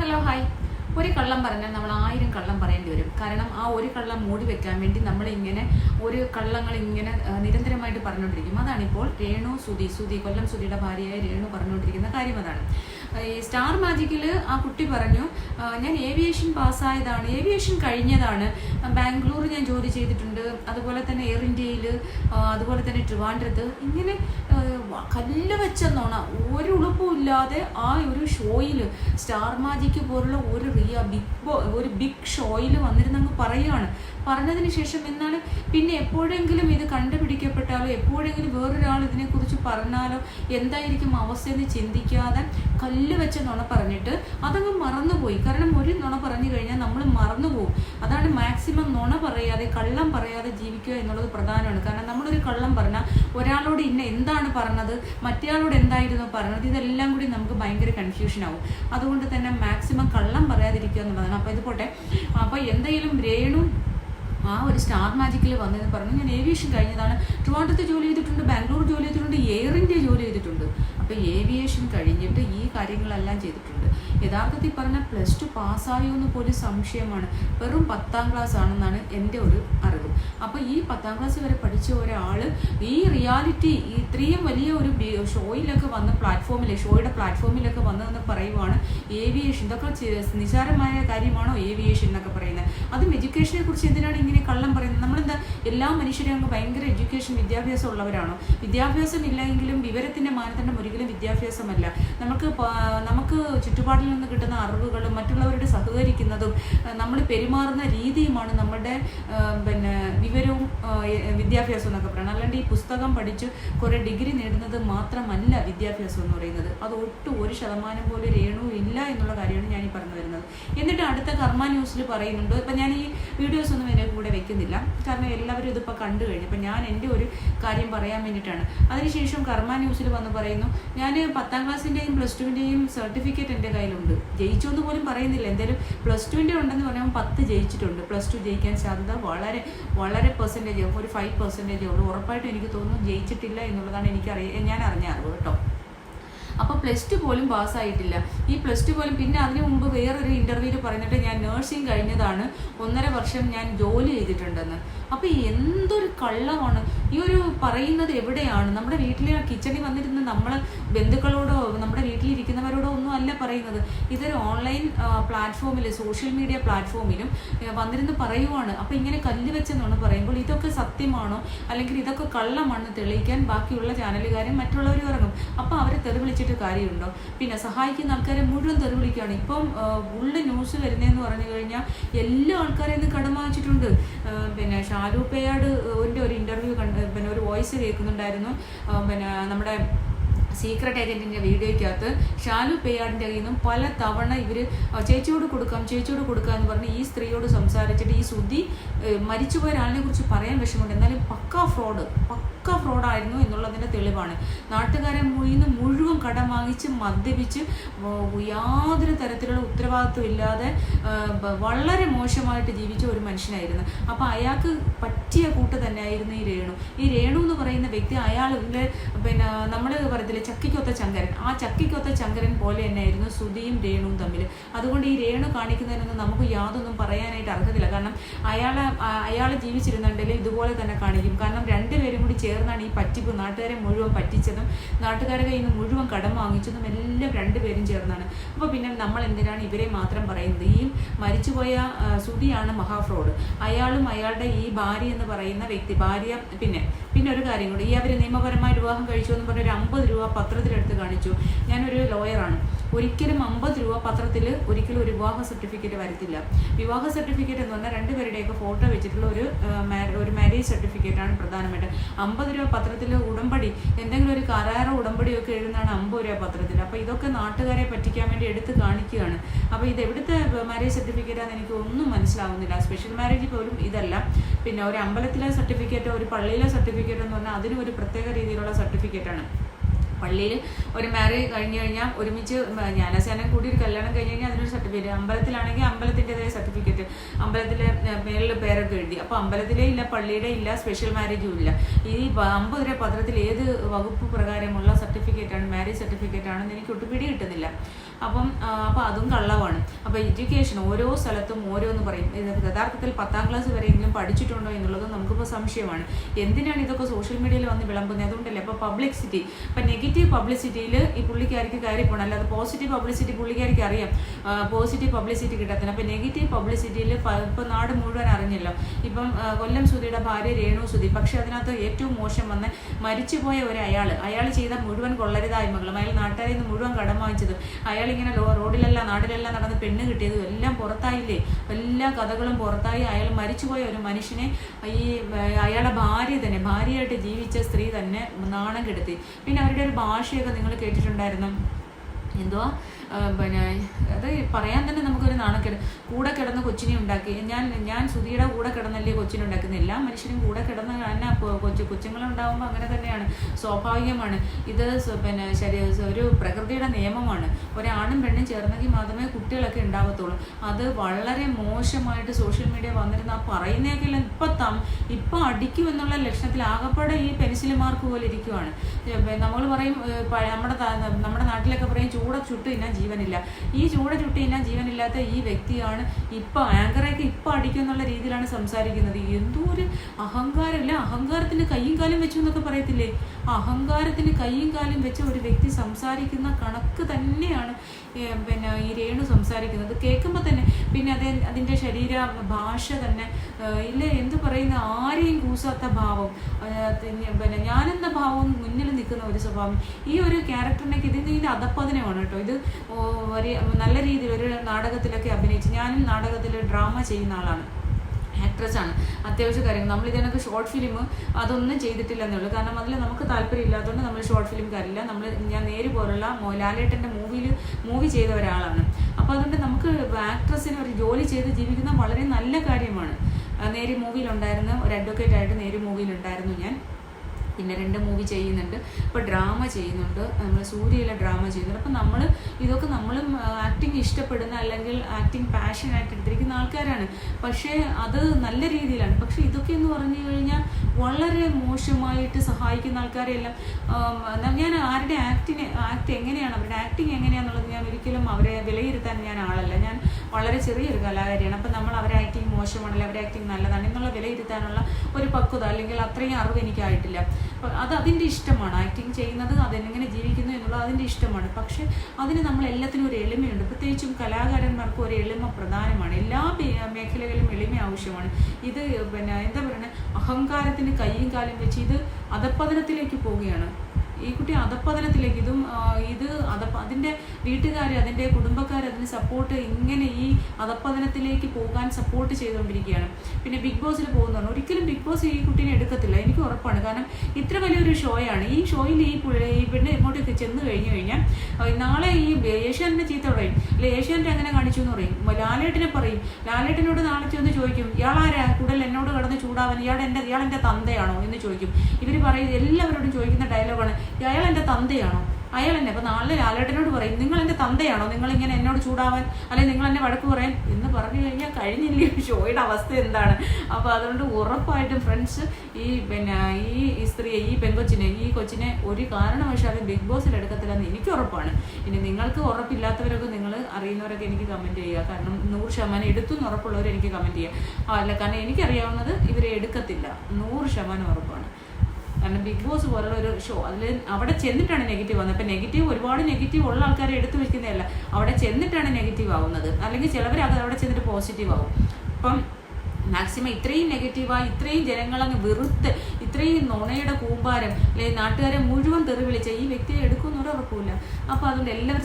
Hello hi ഒരു കള്ളം പറഞ്ഞാൽ നമ്മൾ ആയിരം കള്ളം പറയേണ്ടി വരും. കാരണം ആ ഒരു കള്ളം മൂടി വെക്കാൻ വേണ്ടി നമ്മൾ ഇങ്ങനെ ഒരു കള്ളങ്ങൾ ഇങ്ങനെ നിരന്തരമായിട്ട് പറഞ്ഞുകൊണ്ടിരിക്കും. അതാണിപ്പോൾ രേണു സുതി സുതി കൊല്ലം സുതിയുടെ ഭാര്യയായ രേണു പറഞ്ഞുകൊണ്ടിരിക്കുന്ന കാര്യം അതാണ്. ഈ സ്റ്റാർ മാജിക്കിൽ ആ കുട്ടി പറഞ്ഞു ഞാൻ ഏവിയേഷൻ പാസ്സായതാണ് ഏവിയേഷൻ കഴിഞ്ഞതാണ്. ബാംഗ്ലൂർ ഞാൻ ജോലി ചെയ്തിട്ടുണ്ട്. അതുപോലെ തന്നെ എയർ ഇന്ത്യയിൽ അതുപോലെ തന്നെ ട്രിവാൻഡ്രത്ത്. ഇങ്ങനെ കല്ല് വെച്ചെന്നോണ. ഒരു ഉളുപ്പും ഇല്ലാതെ ആ ഒരു ഷോയിൽ സ്റ്റാർ മാജിക്ക് പോലുള്ള ഒരു റിയ ബിഗ് ബോ ഒരു ബിഗ് ഷോയിൽ വന്നിരുന്നങ്ങ് പറയുകയാണ് പറഞ്ഞതിന് ശേഷം എന്നാൽ പിന്നെ എപ്പോഴെങ്കിലും ഇത് കണ്ടുപിടിക്കപ്പെട്ടാലോ എപ്പോഴെങ്കിലും വേറൊരാൾ ഇതിനെക്കുറിച്ച് പറഞ്ഞാലോ എന്തായിരിക്കും അവസ്ഥയെന്ന് ചിന്തിക്കാതെ കല്ല് വെച്ച നുണ പറഞ്ഞിട്ട് അതങ്ങ് മറന്നുപോയി. കാരണം ഒരു നുണ പറഞ്ഞു കഴിഞ്ഞാൽ നമ്മൾ മറന്നുപോകും അതാണ് മാക്സിമം നുണ പറയാതെ കള്ളം പറയാതെ ജീവിക്കുക എന്നുള്ളത് പ്രധാനമാണ്. കാരണം നമ്മളൊരു കള്ളം പറഞ്ഞാൽ ഒരാളോട് ഇന്ന എന്താണ് പറഞ്ഞത് മറ്റേയാളോട് എന്തായിരുന്നു പറഞ്ഞത് ഇതെല്ലാം കൂടി നമുക്ക് ഭയങ്കര കൺഫ്യൂഷൻ ആവും. അതുകൊണ്ട് തന്നെ മാക്സിമം കള്ളം പറയാതിരിക്കുക എന്നുള്ളതാണ്. അപ്പോൾ ഇത് പോട്ടെ. അപ്പോൾ എന്തെങ്കിലും രേണു ആ ഒരു സ്റ്റാർ മാജിക്കിൽ വന്നതെന്ന് പറഞ്ഞു. ഞാൻ ഏവിയേഷൻ കഴിഞ്ഞതാണ്. ട്രിവാൻഡ്രത്ത് ജോലി ചെയ്തിട്ടുണ്ട് ബാംഗ്ലൂർ ജോലി ചെയ്തിട്ടുണ്ട് എയർ ഇന്ത്യ ജോലി ചെയ്തിട്ടുണ്ട് അപ്പോൾ ഏവിയേഷൻ കഴിഞ്ഞിട്ട് ഈ കാര്യങ്ങളെല്ലാം ചെയ്തിട്ടുണ്ട്. യഥാർത്ഥത്തിൽ പറഞ്ഞാൽ പ്ലസ് ടു പാസ്സായോ എന്ന് പോലും സംശയമാണ്. വെറും പത്താം ക്ലാസ് ആണെന്നാണ് എന്റെ ഒരു അറിവ്. അപ്പോൾ ഈ പത്താം ക്ലാസ് വരെ പഠിച്ച ഒരാൾ ഈ റിയാലിറ്റി ഇത്രയും വലിയ ഒരു ഷോയിലൊക്കെ വന്ന പ്ലാറ്റ്ഫോമിൽ ഷോയുടെ പ്ലാറ്റ്ഫോമിലൊക്കെ വന്നതെന്ന് പറയുവാണ് ഏവിയേഷൻ ഇതൊക്കെ നിസാരമായ കാര്യമാണോ ഏവിയേഷൻ എന്നൊക്കെ പറയുന്നത്? അതും എഡ്യൂക്കേഷനെ കുറിച്ച് എന്തിനാണ് ഇങ്ങനെ കള്ളം പറയുന്നത്? നമ്മളെന്താ എല്ലാ മനുഷ്യരും അങ്ങ് ഭയങ്കര എഡ്യൂക്കേഷൻ വിദ്യാഭ്യാസം ഉള്ളവരാണോ വിദ്യാഭ്യാസം ഇല്ലെങ്കിലും വിവരത്തിന്റെ മാനദണ്ഡം ഒരിക്കലും വിദ്യാഭ്യാസമല്ല. നമുക്ക് നമുക്ക് ചുറ്റുപാടിൽ നിന്ന് കിട്ടുന്ന അറിവുകളും മറ്റുള്ളവരോട് സഹകരിക്കുന്നതും നമ്മൾ പെരുമാറുന്ന രീതിയുമാണ് നമ്മുടെ പിന്നെ വിവരവും വിദ്യാഭ്യാസം എന്നൊക്കെ പറയുന്നത്. അല്ലാണ്ട് ഈ പുസ്തകം പഠിച്ച് കുറേ ഡിഗ്രി നേടുന്നത് മാത്രമല്ല വിദ്യാഭ്യാസം എന്ന് പറയുന്നത്. അത് ഒട്ടും ഒരു ശതമാനം പോലും രേണു ഇല്ല എന്നുള്ള കാര്യമാണ് ഞാൻ ഈ പറഞ്ഞു വരുന്നത്. എന്നിട്ട് അടുത്ത കർമ്മ ന്യൂസിൽ പറയുന്നുണ്ട്. ഇപ്പം ഞാൻ ഈ വീഡിയോസ് ഒന്നും എന്റെ കൂടെ വെക്കുന്നില്ല. കാരണം എല്ലാവരും ഇതിപ്പോൾ കണ്ടു കഴിഞ്ഞു. അപ്പം ഞാൻ എന്റെ ഒരു കാര്യം പറയാൻ വേണ്ടിയിട്ടാണ്. അതിനുശേഷം കർമ്മ ന്യൂസിൽ വന്ന് പറയുന്നു ഞാൻ പത്താം ക്ലാസ്സിന്റെയും പ്ലസ് ടുവിന്റെയും സർട്ടിഫിക്കറ്റ് എന്റെ കയ്യിലുണ്ട്. ജയിച്ചു എന്ന് പോലും പറയുന്നില്ല. എന്തായാലും പ്ലസ് ടുവിന്റെ ഉണ്ടെന്ന് പറയുമ്പോൾ പത്ത് ജയിച്ചിട്ടുണ്ട്. പ്ലസ് ടു ജയിക്കാൻ സാധ്യത വളരെ വളരെ പെർസെന്റേജ് ഒരു ഫൈവ് പെർസെന്റേജ് ഉള്ളൂ. ഉറപ്പായിട്ടും എനിക്ക് തോന്നുന്നു ജയിച്ചിട്ടില്ല എന്നുള്ളതാണ് എനിക്ക് അറിയ ഞാൻ അറിഞ്ഞ അറിവ് കേട്ടോ. അപ്പോൾ പ്ലസ് ടു പോലും പാസ്സായിട്ടില്ല ഈ പ്ലസ് ടു പോലും പിന്നെ അതിനു മുമ്പ് വേറൊരു ഇന്റർവ്യൂൽ പറഞ്ഞിട്ട് ഞാൻ നേഴ്സിംഗ് കഴിഞ്ഞതാണ്. ഒന്നര വർഷം ഞാൻ ജോലി ചെയ്തിട്ടുണ്ടെന്ന്. അപ്പോൾ എന്തൊരു കള്ളമാണ്. ഈ ഒരു പറയുന്നത് എവിടെയാണ്? നമ്മുടെ വീട്ടിലെ കിച്ചണിൽ വന്നിരുന്ന് നമ്മൾ ബന്ധുക്കളോടോ നമ്മുടെ വീട്ടിലിരിക്കുന്നവരോടോ ഒന്നും അല്ല പറയുന്നത്. ഇതൊരു ഓൺലൈൻ പ്ലാറ്റ്ഫോമിൽ സോഷ്യൽ മീഡിയ പ്ലാറ്റ്ഫോമിലും വന്നിരുന്ന് പറയുവാണ്. അപ്പോൾ ഇങ്ങനെ കല്ല് വെച്ചെന്നാണ് പറയുമ്പോൾ ഇതൊക്കെ സത്യമാണോ? അല്ലെങ്കിൽ ഇതൊക്കെ കള്ളമാണെന്ന് തെളിയിക്കാൻ ബാക്കിയുള്ള ചാനലുകാരും മറ്റുള്ളവരും ഇറങ്ങും. അപ്പോൾ അവരെ തെറി വിളിച്ചിട്ട് കാര്യമുണ്ടോ? പിന്നെ സഹായിക്കുന്ന ആൾക്കാരെ മുഴുവൻ തെറി വിളിക്കുകയാണ്. ഇപ്പം ഉള്ള ന്യൂസ് വരുന്നതെന്ന് പറഞ്ഞു കഴിഞ്ഞാൽ എല്ലാ ആൾക്കാരെയും കടമാച്ചിട്ടുണ്ട് പിന്നെ ഷാരൂഖ് പേയാട് ഒരു ഒരു ഇന്റർവ്യൂ കണ്ട് പിന്നെ ഒരു വോയിസ് കേൾക്കുന്നുണ്ടായിരുന്നു. പിന്നെ നമ്മുടെ സീക്രട്ട് ഏജന്റിന്റെ വീഡിയോയ്ക്കകത്ത് ഷാലു പെയ്യാടിന്റെ കയ്യിൽ നിന്നും പല തവണ ഇവർ ചേച്ചിയോട് കൊടുക്കാം ചേച്ചിയോട് കൊടുക്കാം എന്ന് പറഞ്ഞ് ഈ സ്ത്രീയോട് സംസാരിച്ചിട്ട് ഈ ഏഹ്, മരിച്ചുപോയ ഒരാളിനെ കുറിച്ച് പറയാൻ വിഷമമുണ്ട്. എന്നാലും പക്ക ഫ്രോഡ് പക്ക ഫ്രോഡായിരുന്നു എന്നുള്ളതിന്റെ തെളിവാണ്. നാട്ടുകാരെ മുഴുവൻ മുഴുവൻ കടം വാങ്ങിച്ച് മദ്യപിച്ച് യാതൊരു തരത്തിലുള്ള ഉത്തരവാദിത്വം ഇല്ലാതെ വളരെ മോശമായിട്ട് ജീവിച്ച ഒരു മനുഷ്യനായിരുന്നു. അപ്പോൾ അയാൾക്ക് പറ്റിയ കൂട്ട് തന്നെയായിരുന്നു ഈ രേണു. ഈ രേണു എന്ന് പറയുന്ന വ്യക്തി അയാളിന്റെ പിന്നെ നമ്മൾ പറയത്തില്ലേ ചക്കിക്കൊത്ത ചങ്കരൻ ആ ചക്കിക്കൊത്ത ചങ്കരൻ പോലെ തന്നെയായിരുന്നു സുധിയും രേണുവും തമ്മിൽ അതുകൊണ്ട് ഈ രേണു കാണിക്കുന്നതിനൊന്നും നമുക്ക് യാതൊന്നും പറയാനായിട്ട് അർഹതയില്ല. കാരണം അയാളെ അയാൾ ജീവിച്ചിരുന്നുണ്ടെങ്കിൽ ഇതുപോലെ തന്നെ കാണിക്കും. കാരണം രണ്ടുപേരും കൂടി ചേർന്നാണ് ഈ പറ്റിപ്പ് നാട്ടുകാരെ മുഴുവൻ പറ്റിച്ചതും നാട്ടുകാരെ കയ്യിൽ നിന്ന് മുഴുവൻ കടം വാങ്ങിച്ചതും എല്ലാം രണ്ടുപേരും ചേർന്നാണ്. അപ്പോൾ പിന്നെ നമ്മൾ എന്തിനാണ് ഇവരെ മാത്രം പറയുന്നത്? ഈ മരിച്ചുപോയ ശ്രുതിയാണ് മഹാഫ്രോഡ്. അയാളും അയാളുടെ ഈ ഭാര്യ എന്ന് പറയുന്ന വ്യക്തി ഭാര്യ പിന്നെ പിന്നെ ഒരു കാര്യം കൂടി. ഈ അവർ നിയമപരമായി വിവാഹം കഴിച്ചു എന്ന് പറഞ്ഞ ഒരു അമ്പത് രൂപ പത്രത്തിലെടുത്ത് കാണിച്ചു. ഞാനൊരു ലോയറാണ് ഒരിക്കലും അമ്പത് രൂപ പത്രത്തിൽ ഒരിക്കലും ഒരു വിവാഹ സർട്ടിഫിക്കറ്റ് വരത്തില്ല. വിവാഹ സർട്ടിഫിക്കറ്റ് എന്ന് പറഞ്ഞാൽ രണ്ടുപേരുടെയൊക്കെ ഫോട്ടോ വെച്ചിട്ടുള്ള ഒരു ഒരു മാരേജ് സർട്ടിഫിക്കറ്റ് ആണ് പ്രധാനമായിട്ട്. അമ്പത് രൂപ പത്രത്തിൽ ഉടമ്പടി എന്തെങ്കിലും ഒരു കരാറോ ഉടമ്പടിയോ ഒക്കെ എഴുതുന്നതാണ് അമ്പത് രൂപ പത്രത്തിൽ അപ്പോൾ ഇതൊക്കെ നാട്ടുകാരെ പറ്റിക്കാൻ വേണ്ടി എടുത്ത് കാണിക്കുകയാണ്. അപ്പോൾ ഇത് എവിടുത്തെ മാരേജ് സർട്ടിഫിക്കറ്റ് ആണെന്ന് എനിക്ക് ഒന്നും മനസ്സിലാവുന്നില്ല. സ്പെഷ്യൽ മാരേജ് പോലും ഇതല്ല. പിന്നെ ഒരു അമ്പലത്തിലെ സർട്ടിഫിക്കറ്റോ ഒരു പള്ളിയിലെ സർട്ടിഫിക്കറ്റോ എന്ന് പറഞ്ഞാൽ അതിനും ഒരു പ്രത്യേക രീതിയിലുള്ള സർട്ടിഫിക്കറ്റാണ് പള്ളിയിൽ ഒരു മാരേജ് കഴിഞ്ഞ് കഴിഞ്ഞാൽ ഒരുമിച്ച് ജ്ഞാനസേനം കൂടി ഒരു കല്യാണം കഴിഞ്ഞ് കഴിഞ്ഞാൽ അതിനൊരു സർട്ടിഫിക്കറ്റ് അമ്പലത്തിലാണെങ്കിൽ അമ്പലത്തിന്റെതായ സർട്ടിഫിക്കറ്റ് അമ്പലത്തിലെ മേളിൽ പേരൊക്കെ എഴുതി. അപ്പോൾ അമ്പലത്തിലെ ഇല്ല പള്ളിയുടെ ഇല്ല സ്പെഷ്യൽ മാരേജും ഇല്ല. ഈ അമ്പത് രൂപ പത്രത്തിൽ ഏത് വകുപ്പ് പ്രകാരമുള്ള സർട്ടിഫിക്കറ്റാണ് മാരേജ് സർട്ടിഫിക്കറ്റ് ആണെന്ന് എനിക്ക് ഒട്ടും പിടി കിട്ടുന്നില്ല. അപ്പം അപ്പോൾ അപ്പം അതും കള്ളവാണ്. അപ്പോൾ എഡ്യൂക്കേഷൻ ഓരോ സ്ഥലത്തും ഓരോന്ന് പറയും. യഥാർത്ഥത്തിൽ പത്താം ക്ലാസ് വരെയെങ്കിലും പഠിച്ചിട്ടുണ്ടോ എന്നുള്ളത് നമുക്കിപ്പോൾ സംശയമാണ്. എന്തിനാണ് ഇതൊക്കെ സോഷ്യൽ മീഡിയയിൽ വന്ന് വിളമ്പുന്നത്? അതുകൊണ്ടല്ലേ. അപ്പോൾ പബ്ലിസിറ്റി ഇപ്പം നെഗറ്റീവ് പബ്ലിസിറ്റിയിൽ ഈ പുള്ളിക്കാരിക്ക് കയറി പോകണം അല്ലാതെ പോസിറ്റീവ് പബ്ലിസിറ്റി പുള്ളിക്കാരിക്ക് അറിയാം. പോസിറ്റീവ് പബ്ലിസിറ്റി കിട്ടത്തില്ല. അപ്പം നെഗറ്റീവ് പബ്ലിസിറ്റിയിൽ ഇപ്പം നാട് മുഴുവൻ അറിഞ്ഞല്ലോ. ഇപ്പം കൊല്ലം സുധിയുടെ ഭാര്യ രേണു സുധി. പക്ഷേ അതിനകത്ത് ഏറ്റവും മോശം വന്ന് മരിച്ചുപോയ ഒരു അയാൾ അയാൾ ചെയ്ത മുഴുവൻ കൊള്ളരുതായ്മകളും അയാൾ നാട്ടുകാരിൽ നിന്ന് മുഴുവൻ കടം വാങ്ങിച്ചത് അയാളിങ്ങനെ റോഡിലെല്ലാം നാട്ടിലെല്ലാം നടന്ന് പെണ്ണ് കിട്ടിയതും എല്ലാം പുറത്തായില്ലേ? എല്ലാ കഥകളും പുറത്തായി അയാൾ മരിച്ചുപോയ ഒരു മനുഷ്യനെ ഈ അയാളുടെ ഭാര്യ തന്നെ ഭാര്യയായിട്ട് ജീവിച്ച സ്ത്രീ തന്നെ നാണം കെടുത്തി. പിന്നെ അവരുടെ ഒരു ഭാഷയൊക്കെ നിങ്ങൾ കേട്ടിട്ടുണ്ടായിരുന്നു. എന്തുവാ? പിന്നെ അത് പറയാൻ തന്നെ നമുക്കൊരു നാണക്കേട്. കൂടെ കിടന്ന് കൊച്ചിനെ ഉണ്ടാക്കി ഞാൻ ഞാൻ സുധിയുടെ കൂടെ കിടന്നല്ലേ കൊച്ചിനെ ഉണ്ടാക്കുന്നത്. എല്ലാ മനുഷ്യരും കൂടെ കിടന്ന് തന്നെ കൊച്ചു കൊച്ചുങ്ങളുണ്ടാകുമ്പോൾ അങ്ങനെ തന്നെയാണ്. സ്വാഭാവികമാണ്. ഇത് പിന്നെ ശരി ഒരു പ്രകൃതിയുടെ നിയമമാണ്. ഒരാണും പെണ്ണും ചേർന്നെങ്കിൽ മാത്രമേ കുട്ടികളൊക്കെ ഉണ്ടാവത്തുള്ളൂ. അത് വളരെ മോശമായിട്ട് സോഷ്യൽ മീഡിയ വന്നിരുന്ന ആ പറയുന്നേക്കെല്ലാം ഇപ്പം തം ഇപ്പം അടിക്കും എന്നുള്ള ലക്ഷണത്തിൽ ആകപ്പാടെ ഈ പെൻസിൽ മാർക്ക് പോലെ ഇരിക്കുവാണ്. നമ്മൾ പറയും നമ്മുടെ നമ്മുടെ നാട്ടിലൊക്കെ പറയും ചൂട ചുട്ടു തിന്നാൻ ജീവനില്ല. ഈ ചൂട് ചുട്ടി തിന്നാൻ ജീവനില്ലാത്ത ഈ വ്യക്തിയാണ് ഇപ്പം ആങ്കറേക്ക് ഇപ്പം അടിക്കും എന്നുള്ള രീതിയിലാണ് സംസാരിക്കുന്നത്. എന്തോ ഒരു അഹങ്കാരമില്ല അഹങ്കാരത്തിന് കയ്യും കാലും വെച്ചു എന്നൊക്കെ പറയത്തില്ലേ? അഹങ്കാരത്തിന് കയ്യും കാലും വെച്ച ഒരു വ്യക്തി സംസാരിക്കുന്ന കണക്ക് തന്നെയാണ് പിന്നെ ഈ രേണു സംസാരിക്കുന്നത്. കേൾക്കുമ്പോൾ തന്നെ പിന്നെ അതെ അതിന്റെ ശരീര ഭാഷ തന്നെ ഇല്ല? എന്ത് പറയുന്ന ആരെയും കൂസാത്ത ഭാവം. പിന്നെ ഞാനെന്ന ഭാവം മുന്നിൽ നിൽക്കുന്ന ഒരു സ്വഭാവം. ഈ ഒരു ക്യാരക്ടറിനൊക്കെ ഇതിന് ഇതിന്റെ അധപ്പതനമാണ് കേട്ടോ. ഇത് ഒരു നല്ല രീതിയിൽ ഒരു നാടകത്തിലൊക്കെ അഭിനയിച്ച് ഞാനും നാടകത്തിൽ ഡ്രാമ ചെയ്യുന്ന ആളാണ്. ആക്ട്രസ് ആണ്. അത്യാവശ്യ കാര്യങ്ങൾ. നമ്മൾ ഇതിനൊക്കെ ഷോർട്ട് ഫിലിം അതൊന്നും ചെയ്തിട്ടില്ല എന്നുള്ളൂ. കാരണം അതിൽ നമുക്ക് താല്പര്യം ഇല്ലാത്തതുകൊണ്ട് നമ്മൾ ഷോർട്ട് ഫിലിം കാര്യമില്ല നമ്മൾ ഞാൻ നേര് പോലുള്ള ലാലേട്ടന്റെ മൂവിയിൽ മൂവി ചെയ്ത ഒരാളാണ്. അപ്പോൾ അതുകൊണ്ട് നമുക്ക് ആക്ട്രസിന് ഒരു ജോലി ചെയ്ത് ജീവിക്കുന്ന വളരെ നല്ല കാര്യമാണ്. നേര് മൂവിയിലുണ്ടായിരുന്ന ഒരു അഡ്വക്കേറ്റ് ആയിട്ട് നേര് മൂവിയിലുണ്ടായിരുന്നു ഞാൻ. പിന്നെ രണ്ട് മൂവി ചെയ്യുന്നുണ്ട്. ഇപ്പോൾ ഡ്രാമ ചെയ്യുന്നുണ്ട്. നമ്മൾ സൂര്യയിലെ ഡ്രാമ ചെയ്യുന്നുണ്ട്. അപ്പം നമ്മൾ ഇതൊക്കെ നമ്മളും ആക്ടിങ് ഇഷ്ടപ്പെടുന്ന അല്ലെങ്കിൽ ആക്ടിങ് പാഷനായിട്ട് എടുത്തിരിക്കുന്ന ആൾക്കാരാണ്. പക്ഷേ അത് നല്ല രീതിയിലാണ്. പക്ഷേ ഇതൊക്കെ എന്ന് പറഞ്ഞു കഴിഞ്ഞാൽ വളരെ മോശമായിട്ട് സഹായിക്കുന്ന ആൾക്കാരെല്ലാം ഞാൻ ആരുടെ ആക്ടിനെ ആക്ട് എങ്ങനെയാണ് അവരുടെ ആക്ടിങ് എങ്ങനെയാണെന്നുള്ളത് ഞാൻ ഒരിക്കലും അവരെ വിലയിരുത്താൻ വളരെ ചെറിയൊരു കലാകാരിയാണ്. അപ്പം നമ്മൾ അവരെ ആക്ടിങ് മോശമാണല്ലോ അവരെ ആക്ടിങ് നല്ലതാണ് എന്നുള്ള വിലയിരുത്താനുള്ള ഒരു പക്വത അല്ലെങ്കിൽ അത്രയും അറിവ് എനിക്കായിട്ടില്ല. അത് അതിന്റെ ഇഷ്ടമാണ്. ആക്ടിങ് ചെയ്യുന്നത് അതെങ്ങനെ ജീവിക്കുന്നു എന്നുള്ളത് അതിന്റെ ഇഷ്ടമാണ്. പക്ഷെ അതിന് നമ്മൾ എല്ലാത്തിനും ഒരു എളിമയുണ്ട്. പ്രത്യേകിച്ചും കലാകാരന്മാർക്ക് ഒരു എളിമ പ്രധാനമാണ്. എല്ലാ മേഖലകളിലും എളിമ ആവശ്യമാണ്. ഇത് പിന്നെ എന്താ പറയുക അഹങ്കാരത്തിന് കൈയും കാലും വെച്ച് ഇത് അധപ്പതനത്തിലേക്ക് പോവുകയാണ്. ഈ കുട്ടി അധപ്പതനത്തിലേക്ക് ഇതും ഇത് അധപ്പ അതിന്റെ വീട്ടുകാർ അതിന്റെ കുടുംബക്കാർ അതിന് സപ്പോർട്ട് ഇങ്ങനെ ഈ അധപ്പതനത്തിലേക്ക് പോകാൻ സപ്പോർട്ട് ചെയ്തുകൊണ്ടിരിക്കുകയാണ്. പിന്നെ ബിഗ് ബോസിൽ പോകുന്നതാണ് ഒരിക്കലും ബിഗ് ബോസ് ഈ കുട്ടീനെ എടുക്കത്തില്ല. എനിക്ക് ഉറപ്പാണ്. കാരണം ഇത്ര വലിയൊരു ഷോയാണ് ഈ ഷോയിൽ ഈ ഈ പെണ്ണ് ഇങ്ങോട്ടേക്ക് ചെന്ന് കഴിഞ്ഞു കഴിഞ്ഞാൽ നാളെ ഈ ഏഷ്യാനെ ചീത്ത പറയും. അല്ലെ ഏഷ്യാനെ അങ്ങനെ കാണിച്ചു എന്ന് പറയും. ലാലേട്ടനെ പറയും. ലാലേട്ടനോട് നാളെ ചെന്ന് ചോദിക്കും ഇയാളാരാ കൂടുതൽ എന്നോട് കടന്ന് ചൂടാവാൻ. ഇയാൾ എന്റെ ഇയാൾ എന്റെ തന്തയാണോ? എന്ന് ചോദിക്കും. ഇവർ പറയും എല്ലാവരോടും ചോദിക്കുന്ന ഡയലോഗാണ് അയാൾ എന്റെ തന്തയാണോ? അയാൾ തന്നെ അപ്പൊ നാളെ ലാലേട്ടനോട് പറയും നിങ്ങൾ എന്റെ തന്തയാണോ? നിങ്ങൾ ഇങ്ങനെ എന്നോട് ചൂടാവാൻ അല്ലെങ്കിൽ നിങ്ങൾ എന്നെ വഴക്ക് പറയാൻ? എന്ന് പറഞ്ഞു കഴിഞ്ഞാൽ കഴിഞ്ഞില്ലേ? ഷോയുടെ അവസ്ഥ എന്താണ്? അപ്പോൾ അതുകൊണ്ട് ഉറപ്പായിട്ടും ഫ്രണ്ട്സ് ഈ പിന്നെ ഈ ഈ സ്ത്രീയെ ഈ പെൺകൊച്ചിനെ ഈ കൊച്ചിനെ ഒരു കാരണവശാലും ബിഗ് ബോസിൽ എടുക്കത്തില്ലെന്ന് എനിക്ക് ഉറപ്പാണ്. ഇനി നിങ്ങൾക്ക് ഉറപ്പില്ലാത്തവരൊക്കെ നിങ്ങൾ അറിയുന്നവരൊക്കെ എനിക്ക് കമന്റ് ചെയ്യുക. കാരണം നൂറ് ശതമാനം എടുത്തു എന്ന് ഉറപ്പുള്ളവർ എനിക്ക് കമന്റ് ചെയ്യുക അല്ല കാരണം എനിക്കറിയാവുന്നത് ഇവരെ എടുക്കത്തില്ല. നൂറ് ശതമാനം ഉറപ്പാണ്. കാരണം ബിഗ് ബോസ് പോലുള്ള ഒരു ഷോ അതിൽ അവിടെ ചെന്നിട്ടാണ് നെഗറ്റീവ് ആകുന്നത് അപ്പം നെഗറ്റീവ് ഒരുപാട് നെഗറ്റീവ് ഉള്ള ആൾക്കാരെ എടുത്തു വെക്കുന്നതല്ല. അവിടെ ചെന്നിട്ടാണ് നെഗറ്റീവ് ആവുന്നത്. അല്ലെങ്കിൽ ചിലവർ അത് അവിടെ ചെന്നിട്ട് പോസിറ്റീവ് ആവും. അപ്പം മാക്സിമം ഇത്രയും നെഗറ്റീവായി ഇത്രയും ജനങ്ങളങ്ങ് വെറുത്ത് ഇത്രയും നുണയുടെ കൂമ്പാരം അല്ലെങ്കിൽ നാട്ടുകാരെ മുഴുവൻ തെറി വിളിച്ച ഈ വ്യക്തിയെ എടുക്കുമെന്നൊരു ഉറപ്പില്ല അപ്പോൾ അതുകൊണ്ട് എല്ലാവരും